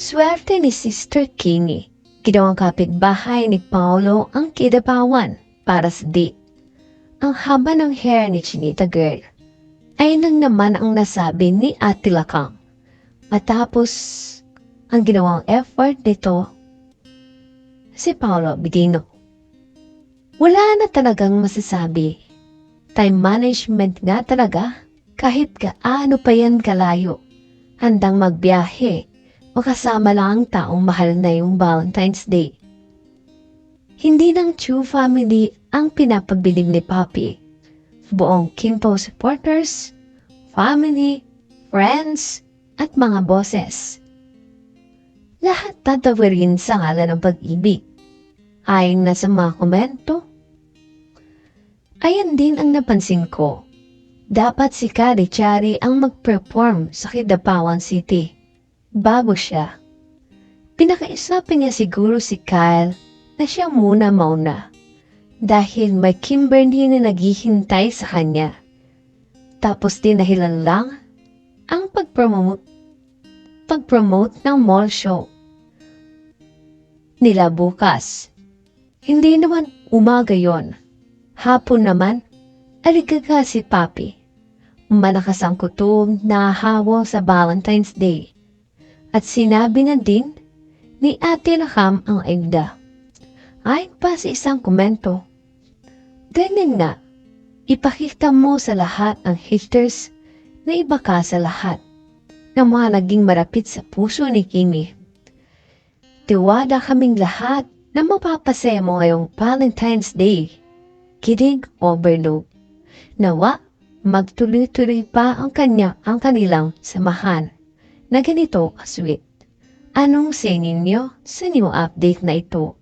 Swerte ni Sister Kingy. Ginawang kapitbahay ni Paolo ang kidapawan para sa date. Ang haba ng hair ni Chinita Girl ay nang naman ang nasabi ni Ate Lakang. Matapos ang ginawang effort nito, si Paolo Bidino. Wala na talagang masasabi. Time management nga talaga kahit kaano pa yan kalayo. Handang magbiyahe o kasama lang ang taong mahal na yung Valentine's Day. Hindi ng Chu family ang pinapabilib ni Papi. Buong Kimpo supporters, family, friends, at mga bosses. Lahat tatawirin sa ngalan ng pag-ibig. Ayon na sa mga komento, ayan din ang napansin ko. Dapat si Kari Chari ang mag-perform sa Kidapawan City bago siya. Pinakaisapin niya siguro si Kyle na siya muna mauna dahil may Kimberly na naghihintay sa kanya. Tapos din dahilan lang ang pag-promote pag-promote ng mall show nila bukas. Hindi naman umaga yon. Hapon naman, aligaga si Papi. Malakas ang kutom na hawa sa Valentine's Day. At sinabi na din ni Ate Lakam ang Aida. Ayon pa sa isang komento, Ganyan nga, ipakita mo sa lahat ng haters na iba ka sa lahat na mga naging marapit sa puso ni Kimi. Tiwada kaming lahat na mapapasaya mo ngayong Valentine's Day. Kidig overload. Nawa, magtuloy-tuloy pa ang kanya ang kanilang samahan na ganito kasweet. Anong sa ninyo sa new update na ito?